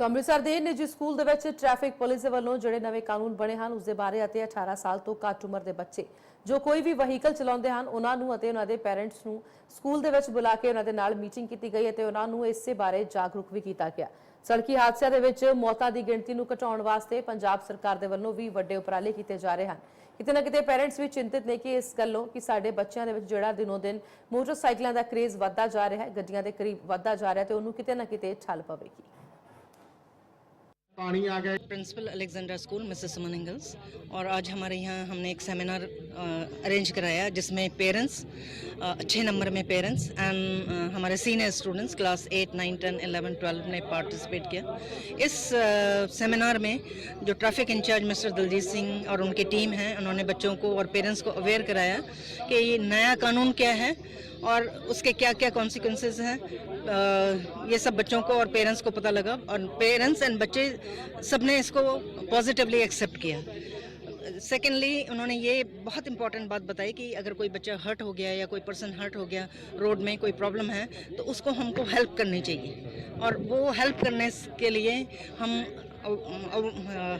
ਸੋ ਅੰਮ੍ਰਿਤਸਰ ਦੇ ਨਿੱਜੀ ਸਕੂਲ ਦੇ ਵਿੱਚ ਟ੍ਰੈਫਿਕ ਪੁਲਿਸ ਦੇ ਵੱਲੋਂ ਜਿਹੜੇ ਨਵੇਂ ਕਾਨੂੰਨ ਬਣੇ ਹਨ ਉਸ ਦੇ ਬਾਰੇ ਅਤੇ 18 ਸਾਲ ਤੋਂ ਘੱਟ ਉਮਰ ਦੇ ਬੱਚੇ ਜੋ ਕੋਈ ਵੀ ਵਹੀਕਲ ਚਲਾਉਂਦੇ ਹਨ, ਉਹਨਾਂ ਨੂੰ ਅਤੇ ਉਹਨਾਂ ਦੇ ਪੈਰੈਂਟਸ ਨੂੰ ਸਕੂਲ ਦੇ ਵਿੱਚ ਬੁਲਾ ਕੇ ਉਹਨਾਂ ਦੇ ਨਾਲ ਮੀਟਿੰਗ ਕੀਤੀ ਗਈ ਅਤੇ ਉਹਨਾਂ ਨੂੰ ਇਸੇ ਬਾਰੇ ਜਾਗਰੂਕ ਵੀ ਕੀਤਾ ਗਿਆ। ਸੜਕੀ ਹਾਦਸਿਆਂ ਦੇ ਵਿੱਚ ਮੌਤਾਂ ਦੀ ਗਿਣਤੀ ਨੂੰ ਘਟਾਉਣ ਵਾਸਤੇ ਪੰਜਾਬ ਸਰਕਾਰ ਦੇ ਵੱਲੋਂ ਵੀ ਵੱਡੇ ਉਪਰਾਲੇ ਕੀਤੇ ਜਾ ਰਹੇ ਹਨ। ਕਿਤੇ ਨਾ ਕਿਤੇ ਪੈਰੈਂਟਸ ਵੀ ਚਿੰਤਿਤ ਨੇ ਕਿ ਇਸ ਗੱਲੋਂ ਕਿ ਸਾਡੇ ਬੱਚਿਆਂ ਦੇ ਵਿੱਚ ਜਿਹੜਾ ਦਿਨੋਂ ਦਿਨ ਮੋਟਰਸਾਈਕਲਾਂ ਦਾ ਕਰੇਜ਼ ਵੱਧਦਾ ਜਾ ਰਿਹਾ ਹੈ, ਗੱਡੀਆਂ ਦੇ ਕਰੀਬ ਵੱਧਦਾ ਜਾ ਰਿਹਾ ਤੇ ਉਹਨੂੰ ਕਿਤੇ ਨਾ ਕਿਤੇ ਠੱਲ ਪਵੇਗੀ। पानी आ गया। Principal Alexander school, Mrs Suman Ingalls. और आज हमारे यहाँ हमने एक सेमिनार अरेंज कराया, जिसमें पेरेंट्स अच्छे नंबर में पेरेंट्स एंड हमारे सीनियर स्टूडेंट्स क्लास 8 9 10 11 12 ने पार्टिसिपेट किया। इस सेमिनार में जो traffic incharge Mister Daljit Singh और उनकी टीम है, उन्होंने बच्चों को और पेरेंट्स को अवेयर कराया कि ये नया कानून क्या है और उसके क्या क्या कॉन्सिक्वेंसेज हैं? ये सब बच्चों को और पेरेंट्स को पता लगा और पेरेंट्स एंड बच्चे सबने इसको पॉजिटिवली एक्सेप्ट किया। सेकेंडली उन्होंने ये बहुत इंपॉर्टेंट बात बताई कि अगर कोई बच्चा हर्ट हो गया या कोई पर्सन हर्ट हो गया रोड में कोई प्रॉब्लम है तो उसको हमको हेल्प करनी चाहिए। और वो हेल्प करने के लिए हम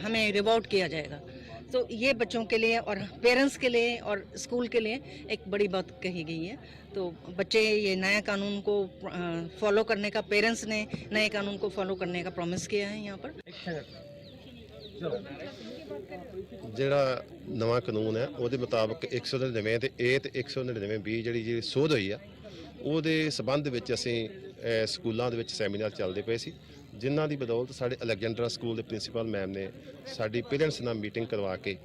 हमें रिवॉर्ड किया जाएगा। तो ये बच्चों के लिए और पेरेंट्स के लिए और स्कूल के लिए एक बड़ी बात कही गई है तो बच्चे ये नया कानून को फॉलो करने का पेरेंट्स ने नए कानून को फॉलो करने का प्रॉमिस किया है यहाँ पर ਜਿਹੜਾ ਨਵਾਂ ਕਾਨੂੰਨ ਹੈ ਉਹਦੇ ਮੁਤਾਬਕ 199 ਤੇ ਏ ਤੇ 199 ਬੀ ਜਿਹੜੀ ਜਿਹੜੀ ਸੋਧ ਹੋਈ ਆ ਉਹਦੇ ਸਬੰਧ ਵਿੱਚ ਅਸੀਂ ਅਹ, ਸਕੂਲਾਂ ਦੇ ਵਿੱਚ ਸੈਮੀਨਾਰ ਚੱਲਦੇ ਪਏ ਸੀ, ਜਿਨ੍ਹਾਂ ਦੀ ਬਦੌਲਤ ਸਾਡੇ ਅਲੈਗਜ਼ੈਂਡਰਾ ਸਕੂਲ ਦੇ ਪ੍ਰਿੰਸੀਪਲ ਮੈਮ ਨੇ ਸਾਡੀ ਪੇਰੈਂਟਸ ਨਾਲ ਮੀਟਿੰਗ ਕਰਵਾ ਕੇ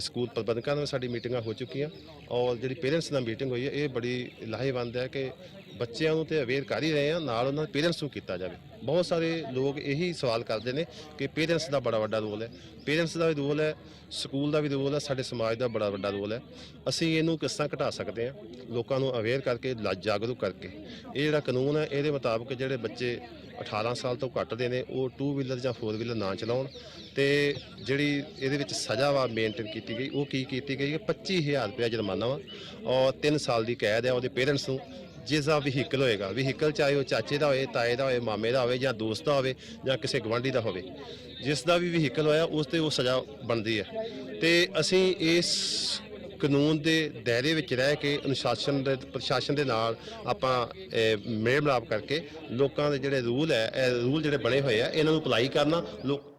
ਸਕੂਲ ਪ੍ਰਬੰਧਕਾਂ ਨਾਲ ਸਾਡੀ ਮੀਟਿੰਗਾਂ ਹੋ ਚੁੱਕੀਆਂ। ਔਰ ਜਿਹੜੀ ਪੇਰੈਂਟਸ ਨਾਲ ਮੀਟਿੰਗ ਹੋਈ ਹੈ, ਇਹ ਬੜੀ ਲਾਹੇਵੰਦ ਹੈ ਕਿ ਬੱਚਿਆਂ ਨੂੰ ਤੇ ਅਵੇਅਰ ਕਰ ਹੀ ਰਹੇ ਆ ਨਾਲ ਉਹਨਾਂ ਦੇ ਪੇਰੈਂਟਸ ਨੂੰ ਕੀਤਾ ਜਾਵੇ। ਬਹੁਤ ਸਾਰੇ ਲੋਕ ਇਹੀ ਸਵਾਲ ਕਰਦੇ ਨੇ ਕਿ ਪੇਰੈਂਟਸ ਦਾ ਬੜਾ ਵੱਡਾ ਰੋਲ ਹੈ। ਪੇਰੈਂਟਸ ਦਾ ਵੀ ਰੋਲ ਹੈ, ਸਕੂਲ ਦਾ ਵੀ ਰੋਲ ਹੈ, ਸਾਡੇ ਸਮਾਜ ਦਾ ਬੜਾ ਵੱਡਾ ਰੋਲ ਹੈ। ਅਸੀਂ ਇਹਨੂੰ ਕਿਸ ਤਰ੍ਹਾਂ ਘਟਾ ਸਕਦੇ ਹਾਂ? ਲੋਕਾਂ ਨੂੰ ਅਵੇਅਰ ਕਰਕੇ, ਲਾ- ਜਾਗਰੂਕ ਕਰਕੇ। ਇਹ ਜਿਹੜਾ ਕਾਨੂੰਨ ਹੈ ਇਹਦੇ ਮੁਤਾਬਕ ਜਿਹੜੇ ਬੱਚੇ 18 ਸਾਲ ਤੋਂ ਘੱਟ ਦੇ ਨੇ, ਉਹ 2 ਵੀਲਰ ਜਾਂ 4 ਵੀਲਰ ਨਾ ਚਲਾਉਣ ਤੇ ਜਿਹੜੀ ਇਹਦੇ ਵਿੱਚ ਸਜ਼ਾ ਵਾ ਮੇਨਟੇਨ ਕੀਤੀ ਗਈ, ਉਹ ਕੀ ਕੀਤੀ ਗਈ ਹੈ? 25000 ਰੁਪਏ ਜੁਰਮਾਨਾ ਵਾ ਔਰ 3 ਸਾਲ ਦੀ ਕੈਦ ਹੈ ਉਹਦੇ ਪੇਰੈਂਟਸ ਨੂੰ, ਜਿਸ ਦਾ ਵਹੀਕਲ ਹੋਏਗਾ ਵਹੀਕਲ ਚਾਹੇ ਉਹ ਚਾਚੇ ਦਾ ਹੋਵੇ ਤਾਏ ਦਾ ਹੋਵੇ ਮਾਮੇ ਦਾ ਹੋਵੇ ਜਾਂ ਦੋਸਤ ਦਾ ਹੋਵੇ ਜਾਂ ਕਿਸੇ ਗਵਾਂਢੀ ਦਾ ਹੋਵੇ, ਜਿਸ ਦਾ ਵੀ ਵਹੀਕਲ ਹੋਇਆ ਉਸ ਤੇ ਉਹ ਸਜ਼ਾ ਬਣਦੀ ਹੈ ਤੇ ਅਸੀਂ ਇਸ ਕਾਨੂੰਨ ਦੇ ਦਾਇਰੇ ਵਿੱਚ ਰਹਿ ਕੇ ਅਨੁਸ਼ਾਸਨ ਦੇ, ਪ੍ਰਸ਼ਾਸਨ ਦੇ ਨਾਲ ਆਪਾਂ ਮੇਲ ਮਿਲਾਪ ਕਰਕੇ ਲੋਕਾਂ ਦੇ ਜਿਹੜੇ ਰੂਲ ਹੈ, ਇਹ ਰੂਲ ਜਿਹੜੇ ਬਣੇ ਹੋਏ ਆ, ਇਹਨਾਂ ਨੂੰ ਅਪਲਾਈ ਕਰਨਾ, ਲੋਕ